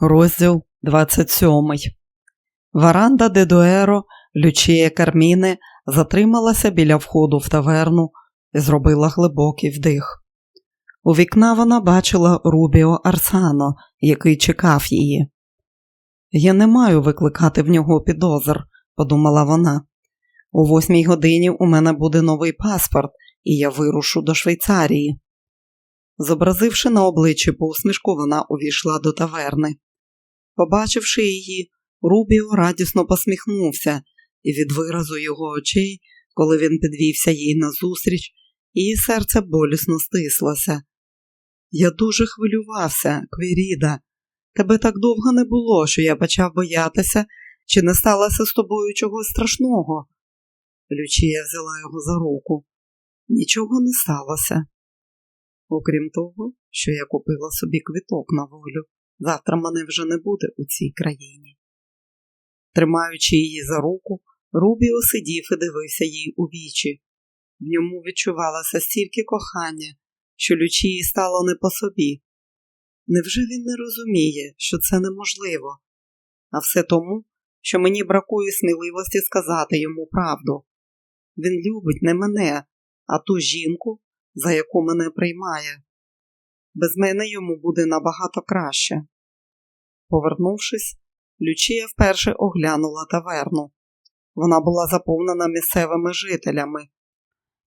Розділ 27. Варанда де Дуеро Лючія Карміне затрималася біля входу в таверну і зробила глибокий вдих. У вікна вона бачила Рубіо Арсано, який чекав її. Я не маю викликати в нього підозр, подумала вона. У восьмій годині у мене буде новий паспорт, і я вирушу до Швейцарії. Зобразивши на обличчі посмішку, вона увійшла до таверни. Побачивши її, Рубіо радісно посміхнувся, і від виразу його очей, коли він підвівся їй назустріч, її серце болісно стислося. Я дуже хвилювався, Квіріда. Тебе так довго не було, що я почав боятися, чи не сталося з тобою чогось страшного. Лючія взяла його за руку. Нічого не сталося. Окрім того, що я купила собі квиток на волю. Завтра мене вже не буде у цій країні. Тримаючи її за руку, Рубіо сидів і дивився їй у вічі. В ньому відчувалося стільки кохання, що Лючії стало не по собі. Невже він не розуміє, що це неможливо? А все тому, що мені бракує сміливості сказати йому правду. Він любить не мене, а ту жінку, за яку мене приймає. Без мене йому буде набагато краще. Повернувшись, Лючія вперше оглянула таверну. Вона була заповнена місцевими жителями.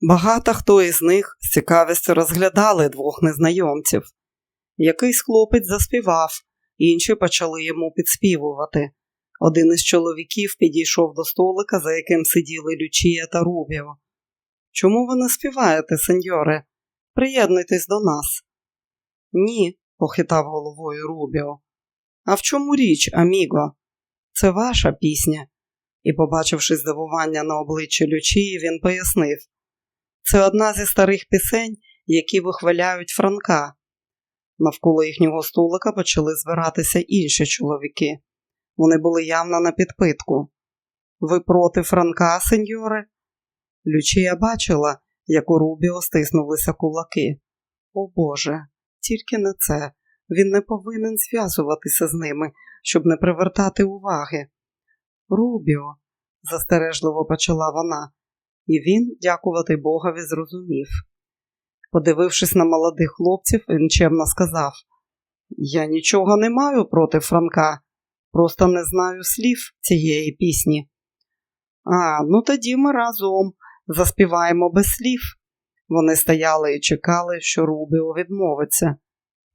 Багато хто із них з цікавістю розглядали двох незнайомців. Якийсь хлопець заспівав, інші почали йому підспівувати. Один із чоловіків підійшов до столика, за яким сиділи Лючія та Рубіо. Чому ви не співаєте, сеньоре? Приєднуйтесь до нас. Ні, похитав головою Рубіо. А в чому річ, Аміго? Це ваша пісня. І, побачивши здивування на обличчі Лючії, він пояснив це одна зі старих пісень, які вихваляють Франка. Навколо їхнього столика почали збиратися інші чоловіки. Вони були явно на підпитку. Ви проти Франка, сеньоре? Лючія бачила, як у Рубіо стиснулися кулаки. О Боже, тільки не це. Він не повинен зв'язуватися з ними, щоб не привертати уваги. Рубіо, застережливо почала вона, і він, дякувати Богові, зрозумів. Подивившись на молодих хлопців, він чемно сказав: Я нічого не маю проти Франка, просто не знаю слів цієї пісні. А, ну тоді ми разом заспіваємо без слів. Вони стояли і чекали, що Рубіо відмовиться.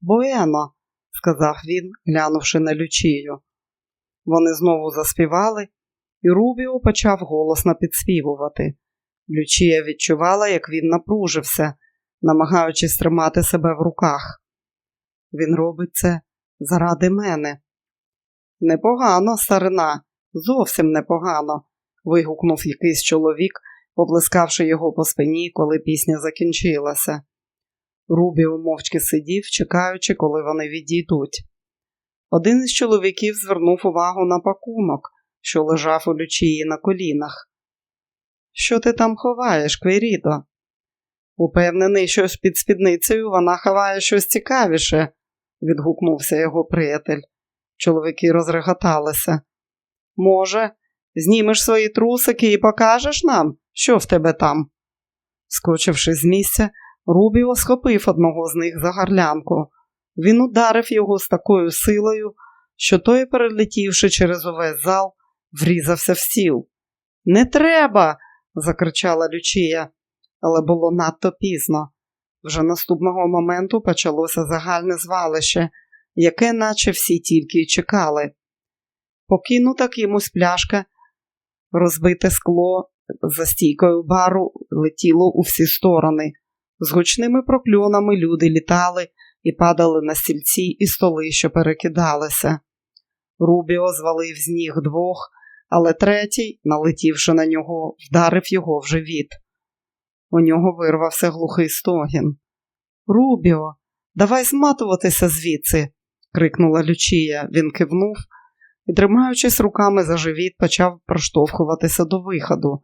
Буено, сказав він, глянувши на Лючію. Вони знову заспівали, і Рубіо почав голосно підспівувати. Лючія відчувала, як він напружився, намагаючись тримати себе в руках. Він робить це заради мене. Непогано, старина, зовсім непогано. вигукнув якийсь чоловік, поблискавши його по спині, коли пісня закінчилася. Рубіо мовчки сидів, чекаючи, коли вони відійдуть. Один із чоловіків звернув увагу на пакунок, що лежав у лючії на колінах. Що ти там ховаєш, Квірідо? Упевнений, що під спідницею вона ховає щось цікавіше, відгукнувся його приятель. Чоловіки розреготалися. Може, знімеш свої трусики і покажеш нам, що в тебе там? Скочивши з місця, Рубіо схопив одного з них за гарлянку. Він ударив його з такою силою, що той, перелетівши через увесь зал, врізався в стіл. Не треба. закричала Лючія, але було надто пізно. Вже наступного моменту почалося загальне звалище, яке наче всі тільки й чекали. Покинута кимось пляшка, розбите скло за стійкою бару летіло у всі сторони. З гучними прокльонами люди літали і падали на стільці і столи, що перекидалися. Рубіо звалив з ніг двох, але третій, налетівши на нього, вдарив його в живіт. У нього вирвався глухий стогін. Рубіо, давай зматуватися звідси, крикнула Лючія. Він кивнув і, тримаючись руками за живіт, почав проштовхуватися до виходу.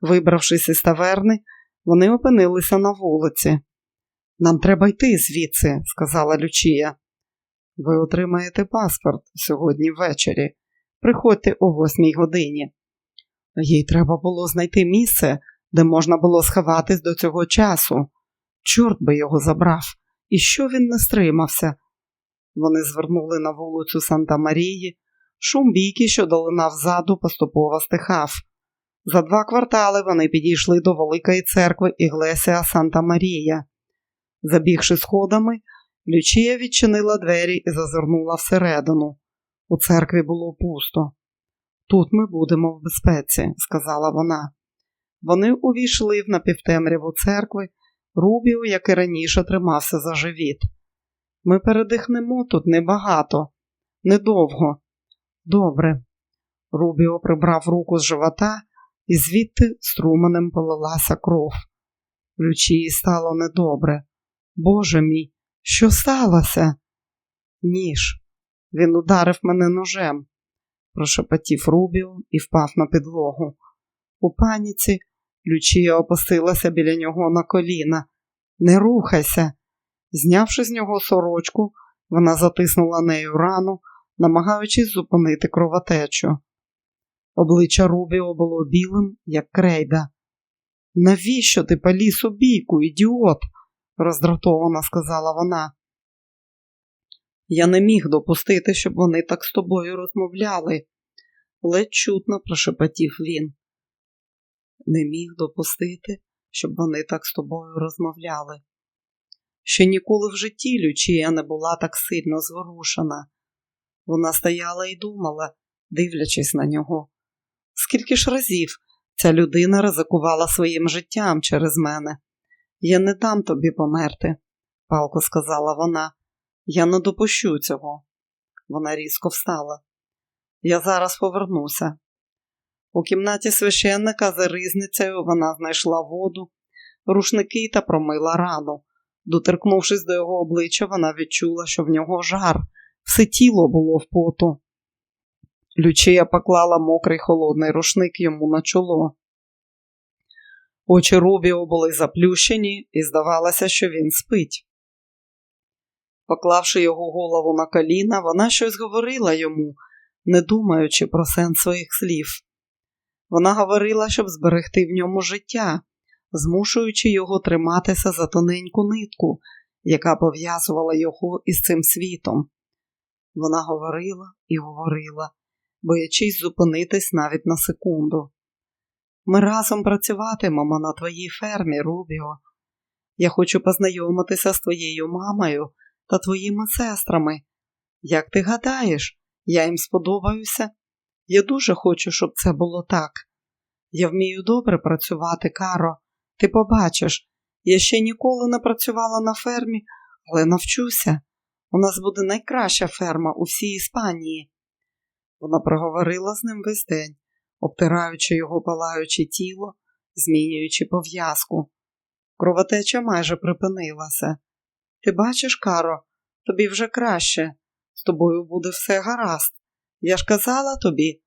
Вибравшись із таверни, вони опинилися на вулиці. Нам треба йти звідси, сказала Лючія. Ви отримаєте паспорт сьогодні ввечері. Приходьте о восьмій годині. Їй треба було знайти місце, де можна було сховатись до цього часу. Чорт би його забрав, і що він не стримався. Вони звернули на вулицю Санта Марії, шум бійки, що долинав ззаду, поступово стихав. За два квартали вони підійшли до великої церкви Іглесія Санта Марія. Забігши сходами, Лючія відчинила двері і зазирнула всередину. У церкві було пусто. Тут ми будемо в безпеці, сказала вона. Вони увійшли в напівтемряву церкви, Рубіо, як і раніше, тримався за живіт. Ми передихнемо тут небагато, недовго. Добре. Рубіо прибрав руку з живота, і звідти струменем полилася кров. Лючії стало недобре. Боже мій, що сталося? Ніж. Він ударив мене ножем, прошепотів Рубіо і впав на підлогу. У паніці Лючія опустилася біля нього на коліна. Не рухайся. Знявши з нього сорочку, вона затиснула нею рану, намагаючись зупинити кровотечу. Обличчя Рубіо було білим, як крейда. Навіщо ти поліз у бійку, ідіот? роздратовано сказала вона. Я не міг допустити, щоб вони так з тобою розмовляли, ледь чутно прошепотів він. Не міг допустити, щоб вони так з тобою розмовляли. Ще ніколи в житті Лючія не була так сильно зворушена. Вона стояла і думала, дивлячись на нього. Скільки ж разів ця людина ризикувала своїм життям через мене? Я не дам тобі померти, палко сказала вона. Я не допущу цього. Вона різко встала. Я зараз повернуся. У кімнаті священника за ризницею вона знайшла воду, рушники та промила рану. Доторкнувшись до його обличчя, вона відчула, що в нього жар, все тіло було в поту. Лючія поклала мокрий холодний рушник йому на чоло. Очі Рубіо були заплющені, і здавалося, що він спить. Поклавши його голову на коліна, вона щось говорила йому, не думаючи про сенс своїх слів. Вона говорила, щоб зберегти в ньому життя, змушуючи його триматися за тоненьку нитку, яка пов'язувала його із цим світом. Вона говорила і говорила, боячись зупинитись навіть на секунду. Ми разом працюватимемо на твоїй фермі, Рубіо. Я хочу познайомитися з твоєю мамою та твоїми сестрами. Як ти гадаєш, я їм сподобаюся? Я дуже хочу, щоб це було так. Я вмію добре працювати, Каро. Ти побачиш, я ще ніколи не працювала на фермі, але навчуся. У нас буде найкраща ферма у всій Іспанії. Вона проговорила з ним весь день, обтираючи його палаюче тіло, змінюючи пов'язку. Кровотеча майже припинилася. Ти бачиш, Каро, тобі вже краще. З тобою буде все гаразд. Я ж казала тобі,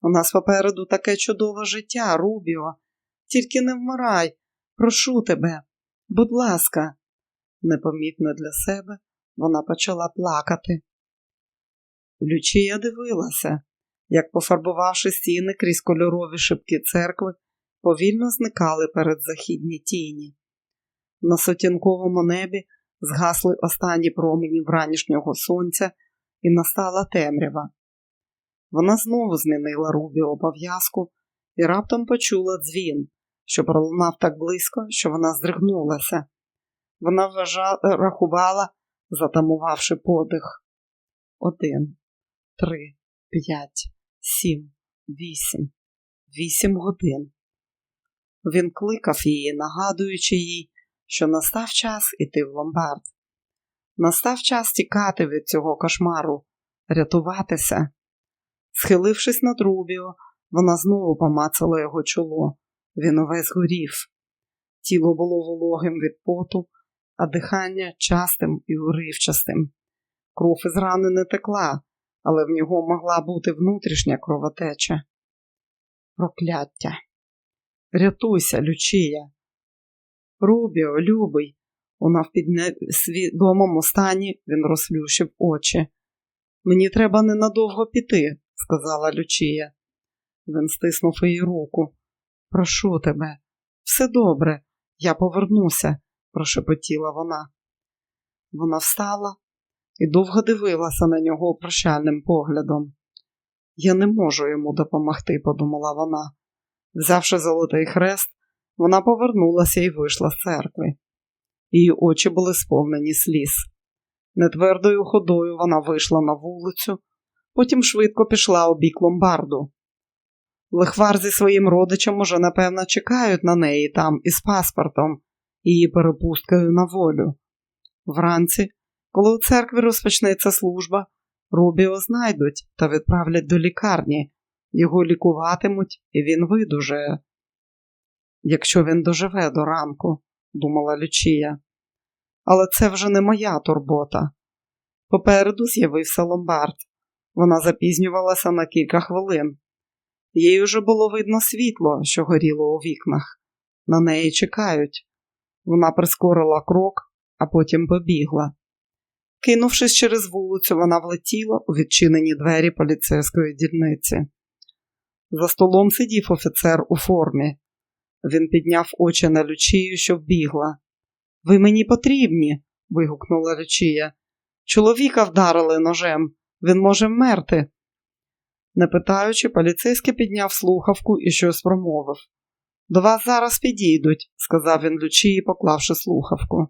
у нас попереду таке чудове життя, Рубіо. Тільки не вмирай, прошу тебе, будь ласка, непомітно для себе вона почала плакати. Лючія дивилася, як, пофарбувавши стіни крізь кольорові шибки церкви, повільно зникали перед західні тіні. На сутінковому небі згасли останні промені вранішнього сонця і настала темрява. Вона знову змінила Рубі обов'язку і раптом почула дзвін, що пролунав так близько, що вона здригнулася. Вона вважала, рахувала, затамувавши подих. Один, три, п'ять, сім, вісім, вісім годин. Він кликав її, нагадуючи їй, що настав час іти в ломбард. Настав час тікати від цього кошмару, рятуватися. Схилившись над Рубіо, вона знову помацала його чоло. Він увесь горів. Тіло було вологим від поту, а дихання частим і уривчастим. Кров із рани не текла, але в нього могла бути внутрішня кровотеча. Прокляття. Рятуйся, Лючія. Рубіо, любий, У навпіднесвідомому стані він розплющив очі. Мені треба ненадовго піти, сказала Лючія. Він стиснув її руку. Прошу тебе, все добре, я повернуся, прошепотіла вона. Вона встала і довго дивилася на нього прощальним поглядом. Я не можу йому допомогти, подумала вона. Взявши золотий хрест, вона повернулася і вийшла з церкви. Її очі були сповнені сліз. Нетвердою ходою вона вийшла на вулицю, потім швидко пішла у бік ломбарду. Лихвар зі своїм родичем уже, напевно, чекають на неї там із паспортом, її перепусткою на волю. Вранці, коли у церкві розпочнеться служба, Рубіо знайдуть та відправлять до лікарні, його лікуватимуть, і він видужає. Якщо він доживе до ранку, думала Лючія. Але це вже не моя турбота. Попереду з'явився ломбард. Вона запізнювалася на кілька хвилин. Їй уже було видно світло, що горіло у вікнах. На неї чекають. Вона прискорила крок, а потім побігла. Кинувшись через вулицю, вона влетіла у відчинені двері поліцейської дільниці. За столом сидів офіцер у формі. Він підняв очі на Лючію, що вбігла. Ви мені потрібні. вигукнула Лючія. Чоловіка вдарили ножем, він може вмерти. Не питаючи, поліцейський підняв слухавку і щось промовив. До вас зараз підійдуть, сказав він Лючії, поклавши слухавку.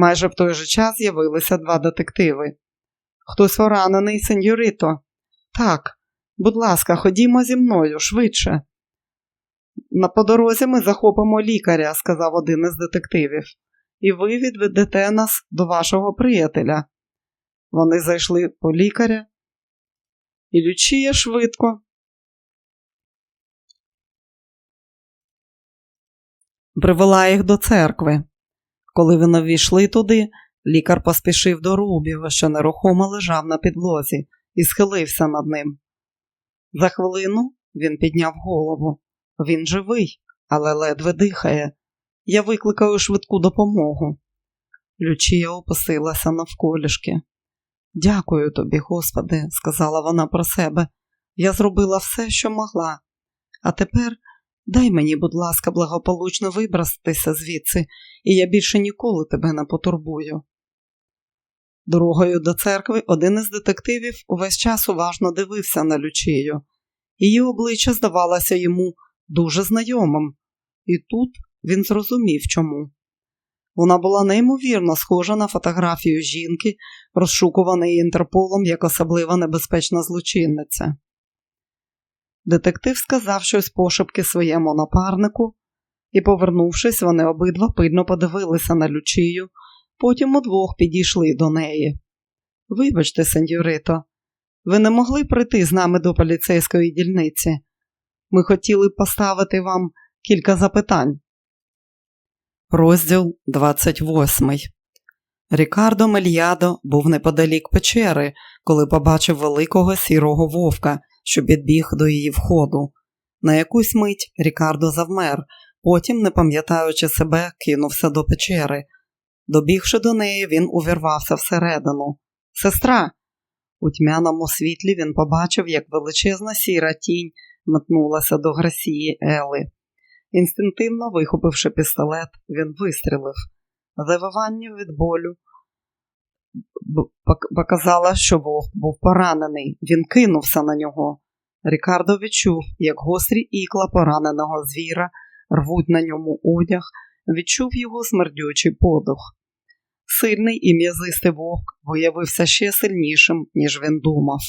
Майже в той же час з'явилися два детективи. Хтось поранений, сеньорито. Так, будь ласка, ходімо зі мною швидше. На подорозі ми захопимо лікаря, сказав один із детективів, і ви відведете нас до вашого приятеля. Вони зайшли по лікаря, і Лючія швидко привела їх до церкви. Коли вони ввійшли туди, лікар поспішив до Рубіва, що нерухомо лежав на підлозі, і схилився над ним. За хвилину він підняв голову. Він живий, але ледве дихає. Я викликаю швидку допомогу. Лючія опустилася навколішки. Дякую тобі, Господи, сказала вона про себе. Я зробила все, що могла. А тепер дай мені, будь ласка, благополучно вибратися звідси, і я більше ніколи тебе не потурбую. Дорогою до церкви один із детективів увесь час уважно дивився на Лючію. Її обличчя здавалося йому дуже знайомим, і тут він зрозумів чому. Вона була неймовірно схожа на фотографію жінки, розшукуваної Інтерполом як особливо небезпечна злочинниця. Детектив сказав щось пошепки своєму напарнику, і, повернувшись, вони обидва пильно подивилися на Лючію, потім удвох підійшли до неї. Вибачте, сеньорито, ви не могли прийти з нами до поліцейської дільниці. Ми хотіли поставити вам кілька запитань. Розділ 28 Рікардо Мельядо був неподалік печери, коли побачив великого сірого вовка, що підбіг до її входу. На якусь мить Рікардо завмер, потім, не пам'ятаючи себе, кинувся до печери. Добігши до неї, він увірвався всередину. Сестра. У тьмяному світлі він побачив, як величезна сіра тінь метнулася до Грасії Ели. Інстинктивно вихопивши пістолет, він вистрілив. Завивання від болю показало, що вовк був поранений. Він кинувся на нього. Рікардо відчув, як гострі ікла пораненого звіра рвуть на ньому одяг, відчув його смердючий подух. Сильний і м'язистий вовк виявився ще сильнішим, ніж він думав.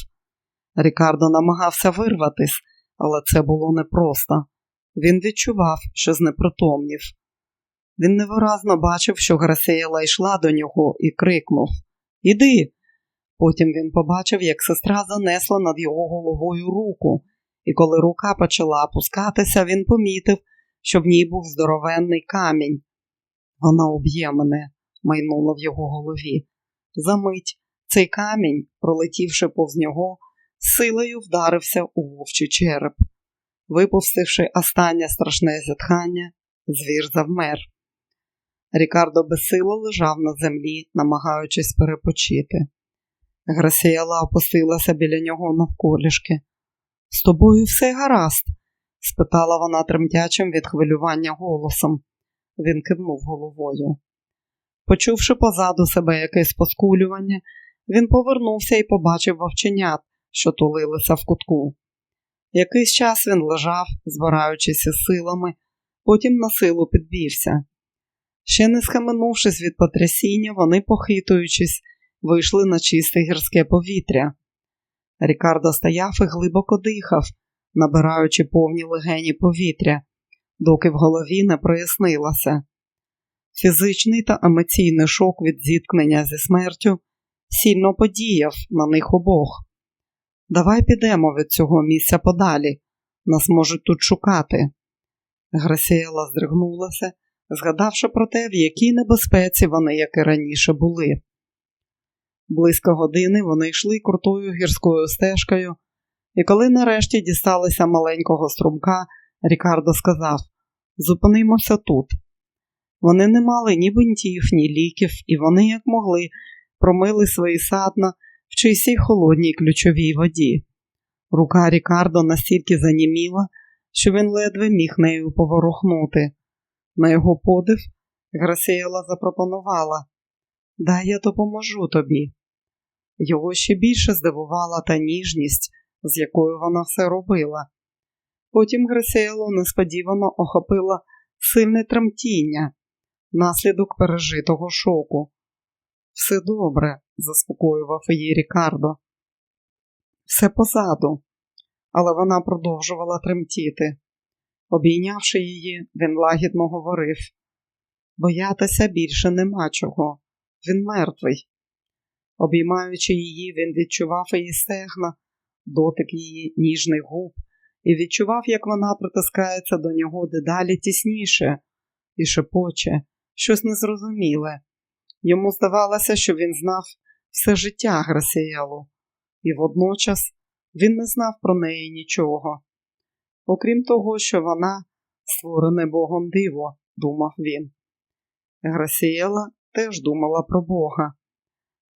Рікардо намагався вирватись, але це було непросто. Він відчував, що знепритомнів. Він невиразно бачив, що Грасієла йшла до нього і крикнув Іди. Потім він побачив, як сестра занесла над його головою руку, і коли рука почала опускатися, він помітив, що в ній був здоровенний камінь. Вона уб'є мене, майнула в його голові. Замить цей камінь, пролетівши повз нього, силою вдарився у вовчий череп. Випустивши останнє страшне зітхання, звір завмер. Рікардо безсило лежав на землі, намагаючись перепочити. Грасіела опустилася біля нього навколішки. З тобою все гаразд? спитала вона тремтячим від хвилювання голосом. Він кивнув головою. Почувши позаду себе якесь поскулювання, він повернувся і побачив вовченят, що тулилися в кутку. Якийсь час він лежав, збираючись із силами, потім на силу підвівся. Ще не схаменувшись від потрясіння, вони, похитуючись, вийшли на чисте гірське повітря. Рікардо стояв і глибоко дихав, набираючи повні легені повітря, доки в голові не прояснилося. Фізичний та емоційний шок від зіткнення зі смертю сильно подіяв на них обох. Давай підемо від цього місця подалі, нас можуть тут шукати. Грасіела здригнулася, згадавши про те, в якій небезпеці вони, як і раніше, були. Близько години вони йшли крутою гірською стежкою, і коли нарешті дісталися маленького струмка, Рікардо сказав Зупинимося тут. Вони не мали ні бинтів, ні ліків, і вони, як могли, промили свої садна в чистій холодній ключовій воді. Рука Рікардо настільки заніміла, що він ледве міг нею поворухнути. На його подив Грасіела запропонувала Дай я допоможу тобі. Його ще більше здивувала та ніжність, з якою вона все робила. Потім Грасіелу несподівано охопила сильне тремтіння, наслідок пережитого шоку. Все добре, заспокоював її Рікардо. Все позаду, але вона продовжувала тремтіти. Обійнявши її, він лагідно говорив боятися більше нема чого, він мертвий. Обіймаючи її, він відчував її стегна, дотик її ніжних губ, і відчував, як вона притискається до нього дедалі тісніше і шепоче, щось незрозуміле. Йому здавалося, що він знав все життя Грасіелу, і водночас він не знав про неї нічого. Окрім того, що вона створене Богом диво, думав він. Грасіела теж думала про Бога.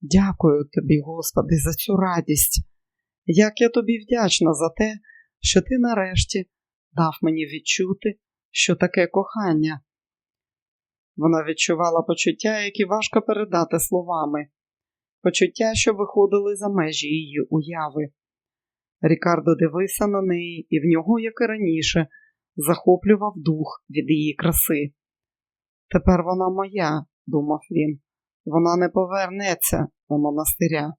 Дякую тобі, Господи, за цю радість. Як я тобі вдячна за те, що ти нарешті дав мені відчути, що таке кохання. Вона відчувала почуття, які важко передати словами, почуття, що виходили за межі її уяви. Рікардо дивився на неї, і в нього, як і раніше, захоплював дух від її краси. Тепер вона моя, думав він, вона не повернеться до монастиря.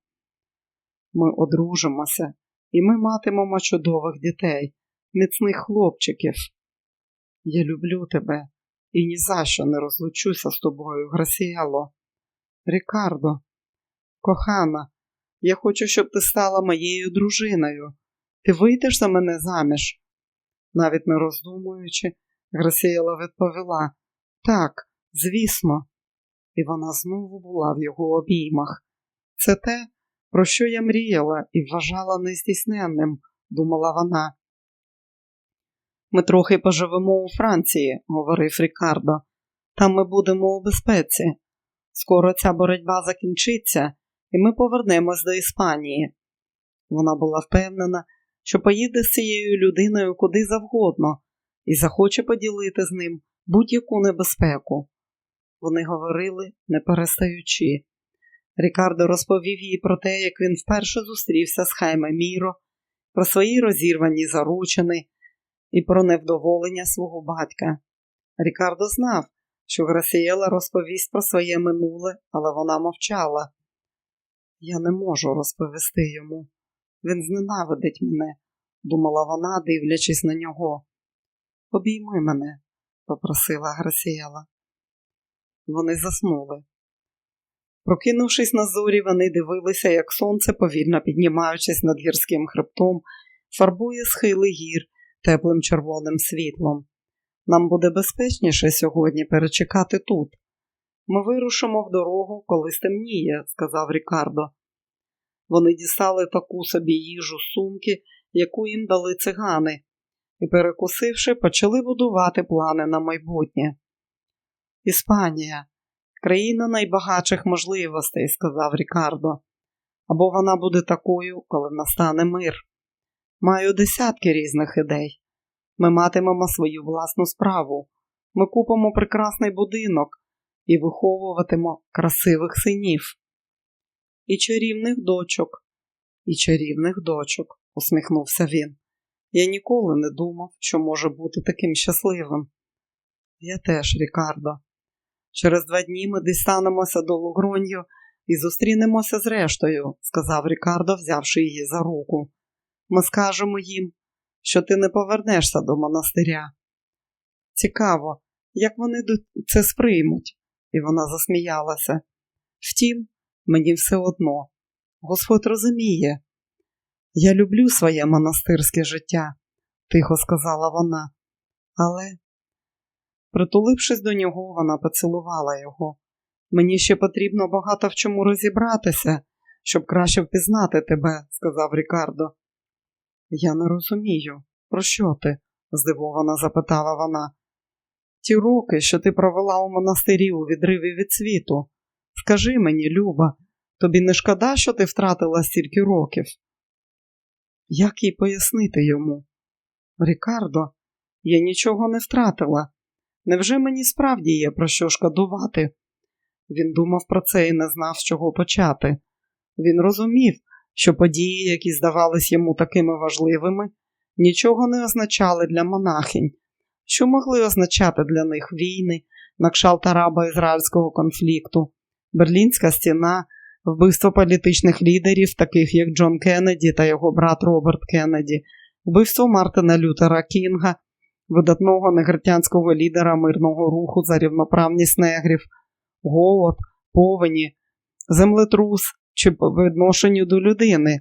Ми одружимося, і ми матимемо чудових дітей, міцних хлопчиків. Я люблю тебе і ні за що не розлучуся з тобою, Грасіело. Рікардо, кохана, я хочу, щоб ти стала моєю дружиною. Ти вийдеш за мене заміж? Навіть не роздумуючи, Грасіела відповіла так, звісно, і вона знову була в його обіймах. Це те, про що я мріяла і вважала нездійсненним, думала вона. Ми трохи поживемо у Франції, говорив Рікардо, там ми будемо у безпеці. Скоро ця боротьба закінчиться, і ми повернемось до Іспанії. Вона була впевнена, що поїде з цією людиною куди завгодно і захоче поділити з ним будь-яку небезпеку. Вони говорили, не перестаючи. Рікардо розповів їй про те, як він вперше зустрівся з Хайме Міро, про свої розірвані заручини і про невдоволення свого батька. Рікардо знав, що Грасієла розповість про своє минуле, але вона мовчала. Я не можу розповісти йому. Він зненавидить мене, думала вона, дивлячись на нього. Обійми мене, попросила Грасієла. Вони заснули. Прокинувшись на зорі, вони дивилися, як сонце, повільно піднімаючись над гірським хребтом, фарбує схили гір теплим червоним світлом. Нам буде безпечніше сьогодні перечекати тут. Ми вирушимо в дорогу, коли стемніє, сказав Рікардо. Вони дістали таку собі їжу сумки, яку їм дали цигани, і, перекусивши, почали будувати плани на майбутнє. Іспанія, Країна найбагатших можливостей, сказав Рікардо. Або вона буде такою, коли настане мир. Маю десятки різних ідей. Ми матимемо свою власну справу. Ми купимо прекрасний будинок і виховуватимо красивих синів. І чарівних дочок, і чарівних дочок, усміхнувся він. Я ніколи не думав, що може бути таким щасливим. Я теж, Рікардо. Через два дні ми дістанемося до Лугронью і зустрінемося з рештою, сказав Рікардо, взявши її за руку. Ми скажемо їм, що ти не повернешся до монастиря. Цікаво, як вони це сприймуть, і вона засміялася. Втім, мені все одно. Господь розуміє. Я люблю своє монастирське життя, тихо сказала вона. Але, притулившись до нього, вона поцілувала його. Мені ще потрібно багато в чому розібратися, щоб краще впізнати тебе, сказав Рікардо. Я не розумію, про що ти? здивовано запитала вона. Ті роки, що ти провела у монастирі у відриві від світу. Скажи мені, Люба, тобі не шкода, що ти втратила стільки років? Як їй пояснити йому? Рікардо, я нічого не втратила. Невже мені справді є про що шкодувати? Він думав про це і не знав, з чого почати. Він розумів, що події, які здавались йому такими важливими, нічого не означали для монахинь, що могли означати для них війни, на кшалт арабо-ізраїльського конфлікту, Берлінська стіна, вбивство політичних лідерів, таких як Джон Кеннеді та його брат Роберт Кеннеді, вбивство Мартина Лютера Кінга, видатного негритянського лідера мирного руху за рівноправність негрів, голод, повені, землетрус чи по відношенню до людини.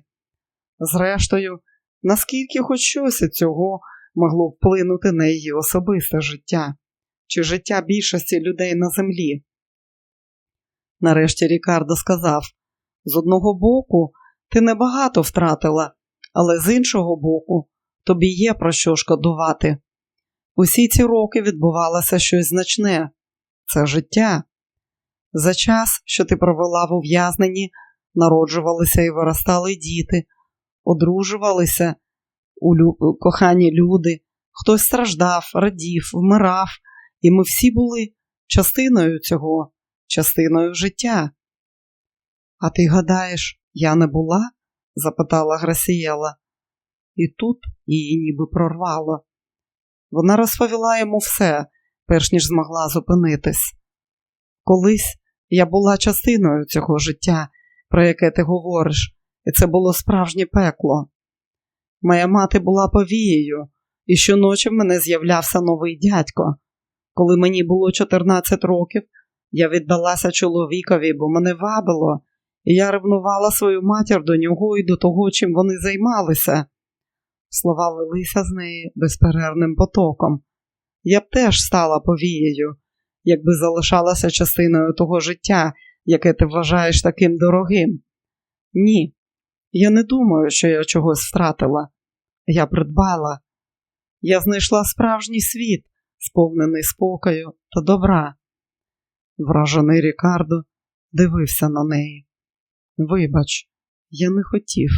Зрештою, наскільки хоч щось цього могло вплинути на її особисте життя чи життя більшості людей на землі. Нарешті Рікардо сказав: з одного боку, ти небагато втратила, але з іншого боку, тобі є про що шкодувати. Усі ці роки відбувалося щось значне це життя. За час, що ти провела в ув'язненні, народжувалися і виростали діти, одружувалися. Кохані люди, хтось страждав, радів, вмирав, і ми всі були частиною цього, частиною життя. А ти гадаєш, я не була? запитала Грасієла. І тут її ніби прорвало. Вона розповіла йому все, перш ніж змогла зупинитись. Колись я була частиною цього життя, про яке ти говориш, і це було справжнє пекло. Моя мати була повією, і щоночі в мене з'являвся новий дядько. Коли мені було 14 років, я віддалася чоловікові, бо мене вабило, і я ревнувала свою матір до нього і до того, чим вони займалися. Слова лилися з неї безперервним потоком. Я б теж стала повією, якби залишалася частиною того життя, яке ти вважаєш таким дорогим. Ні, я не думаю, що я чогось втратила. Я придбала. Я знайшла справжній світ, сповнений спокою та добра. Вражений Рікардо дивився на неї. Вибач, я не хотів